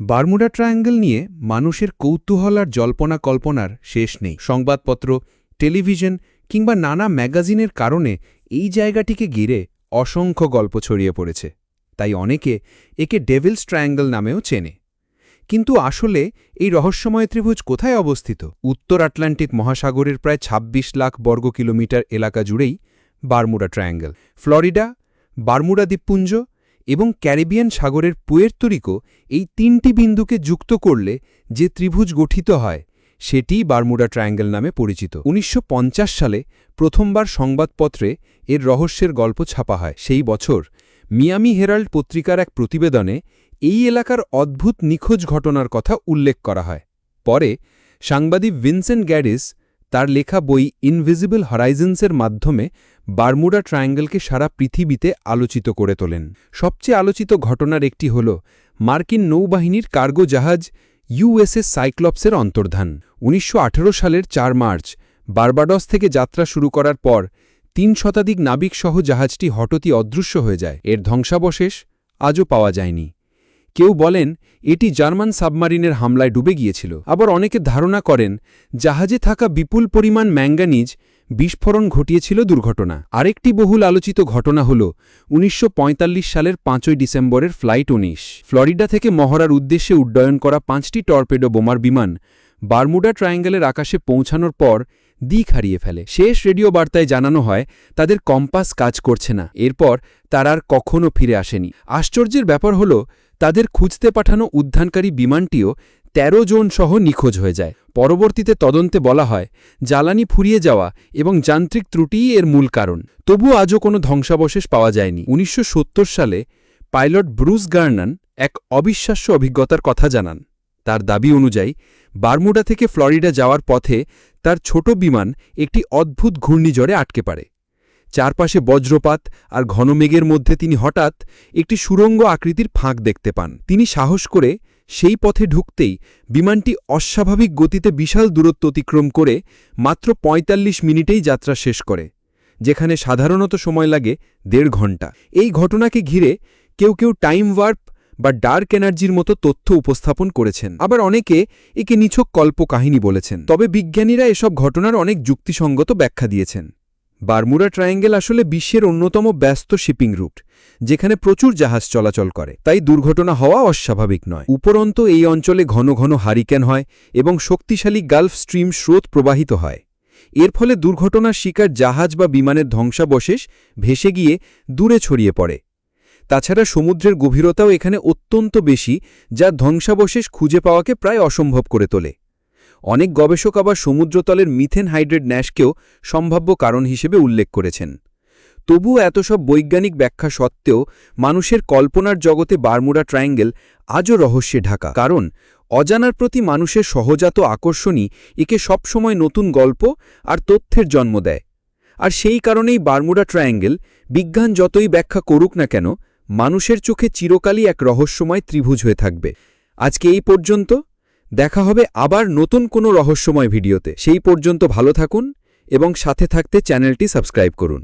Bermuda triangle নিয়ে মানুষের কৌতূহল আর জল্পনা কল্পনার শেষ নেই। সংবাদপত্র, টেলিভিশন কিংবা নানা ম্যাগাজিনের কারণে এই জায়গাটিকে ঘিরে অসংখ্য গল্প ছড়িয়ে পড়েছে। তাই অনেকে একে ডেভিলস ট্রায়াঙ্গেল নামেও চেনে। কিন্তু আসলে এই রহস্যময় ত্রিভুজ কোথায় অবস্থিত? উত্তর আটলান্টিক মহাসাগরের প্রায় ২৬ লাখ বর্গ কিলোমিটার এলাকা জুড়েই বারমুডা ট্রায়াঙ্গেল। ফ্লোরিডা, বারমুডা দ্বীপপুঞ্জ এবং ক্যারিবিয়ান সাগরের পুয়ের্তরিকো এই তিনটি বিন্দুকে যুক্ত করলে যে ত্রিভুজ গঠিত হয় সেটিই বারমুডা ট্রায়াঙ্গেল নামে পরিচিত। ১৯৫০ সালে প্রথমবার সংবাদপত্রে এর রহস্যের গল্প ছাপা হয়। সেই বছর মিয়ামি হেরাল্ড পত্রিকার এক প্রতিবেদনে এই এলাকার অদ্ভুত নিখোঁজ ঘটনার কথা উল্লেখ করা হয়। পরে সাংবাদিক ভিনসেন্ট গ্যারিস তার লেখা বই ইনভিজিবল হরাইজন্সের মাধ্যমে বারমুডা ট্রায়াঙ্গেলকে সারা পৃথিবীতে আলোচিত করে তোলেন। সবচেয়ে আলোচিত ঘটনার একটি হল মার্কিন নৌবাহিনীর কার্গো জাহাজ ইউএসএস সাইক্লপসের অন্তর্ধান। ১৯১৮ সালের চার মার্চ, বারবাডস থেকে যাত্রা শুরু করার পর তিন শতাধিক নাবিকসহ জাহাজটি হঠাৎই অদৃশ্য হয়ে যায়। এর ধ্বংসাবশেষ আজও পাওয়া যায়নি। কেউ বলেন, এটি জার্মান সাবমারিনের হামলায় ডুবে গিয়েছিল। আবার অনেকে ধারণা করেন, জাহাজে থাকা বিপুল পরিমাণ ম্যাঙ্গানিজ বিস্ফোরণ ঘটিয়েছিল দুর্ঘটনা। আরেকটি বহুল আলোচিত ঘটনা হল, উনিশশো পঁয়তাল্লিশ সালের পাঁচই ডিসেম্বরের ফ্লাইট উনিশ। ফ্লোরিডা থেকে মহড়ার উদ্দেশ্যে উড্ডয়ন করা পাঁচটি টর্পেডো বোমার বিমান বারমুডা ট্রায়াঙ্গেলের আকাশে পৌঁছানোর পর দিক হারিয়ে ফেলে। শেষ রেডিও বার্তায় জানানো হয়, তাদের কম্পাস কাজ করছে না। এরপর তার আর কখনও ফিরে আসেনি। আশ্চর্যের ব্যাপার হল তাদের খুঁজতে পাঠানো উদ্ধানকারী বিমানটিও ১৩ জন সহ নিখোঁজ হয়ে যায়। পরবর্তীতে তদন্তে বলা হয়, জ্বালানি ফুরিয়ে যাওয়া এবং যান্ত্রিক ত্রুটিই এর মূল কারণ। তবু আজও কোনো ধ্বংসাবশেষ পাওয়া যায়নি। উনিশশো সত্তর সালে পাইলট ব্রুস গার্নান এক অবিশ্বাস্য অভিজ্ঞতার কথা জানান। তার দাবি অনুযায়ী, বারমুডা থেকে ফ্লোরিডা যাওয়ার পথে তার ছোট বিমান একটি অদ্ভুত ঘূর্ণিঝড়ে আটকে পারে চারপাশে বজ্রপাত আর ঘন মেঘের মধ্যে তিনি হঠাৎ একটি সুরঙ্গ আকৃতির ফাঁক দেখতে পান। তিনি সাহস করে সেই পথে ঢুকতেই বিমানটি অস্বাভাবিক গতিতে বিশাল দূরত্ব অতিক্রম করে মাত্র ৪৫ মিনিটেই যাত্রা শেষ করে, যেখানে সাধারণত সময় লাগে দেড় ঘণ্টা। এই ঘটনাকে ঘিরে কেউ কেউ টাইম ওয়ার্প বা ডার্ক এনার্জির মতো তথ্য উপস্থাপন করেছেন। আবার অনেকে একে নিছক কল্পকাহিনী বলেছেন। তবে বিজ্ঞানীরা এসব ঘটনার অনেক যুক্তিসঙ্গত ব্যাখ্যা দিয়েছেন। বারমুডা ট্রায়াঙ্গেল আসলে বিশ্বের অন্যতম ব্যস্ত শিপিং রুট, যেখানে প্রচুর জাহাজ চলাচল করে। তাই দুর্ঘটনা হওয়া অস্বাভাবিক নয়। উপরন্ত এই অঞ্চলে ঘন ঘন হারিকেন হয় এবং শক্তিশালী গালফ স্ট্রিম স্রোত প্রবাহিত হয়। এর ফলে দুর্ঘটনার শিকার জাহাজ বা বিমানের ধ্বংসাবশেষ ভেসে গিয়ে দূরে ছড়িয়ে পড়ে। তাছাড়া সমুদ্রের গভীরতাও এখানে অত্যন্ত বেশি, যা ধ্বংসাবশেষ খুঁজে পাওয়াকে প্রায় অসম্ভব করে তোলে। অনেক গবেষক আবার সমুদ্রতলের মিথেন হাইড্রেট ন্যাশকেও সম্ভাব্য কারণ হিসেবে উল্লেখ করেছেন। তবুও এত সব বৈজ্ঞানিক ব্যাখ্যা সত্ত্বেও মানুষের কল্পনার জগতে বারমুডা ট্রায়াঙ্গেল আজও রহস্যে ঢাকা। কারণ, অজানার প্রতি মানুষের সহজাত আকর্ষণই একে সবসময় নতুন গল্প আর তথ্যের জন্ম দেয়। আর সেই কারণেই বারমুডা ট্রায়াঙ্গেল বিজ্ঞান যতই ব্যাখ্যা করুক না কেন, মানুষের চোখে চিরকালই এক রহস্যময় ত্রিভুজ হয়ে থাকবে। আজকে এই পর্যন্ত দেখা হবে আবার নতুন কোনো রহস্যময় ভিডিওতে। সেই পর্যন্ত ভালো থাকুন এবং সাথে থাকতে চ্যানেলটি সাবস্ক্রাইব করুন।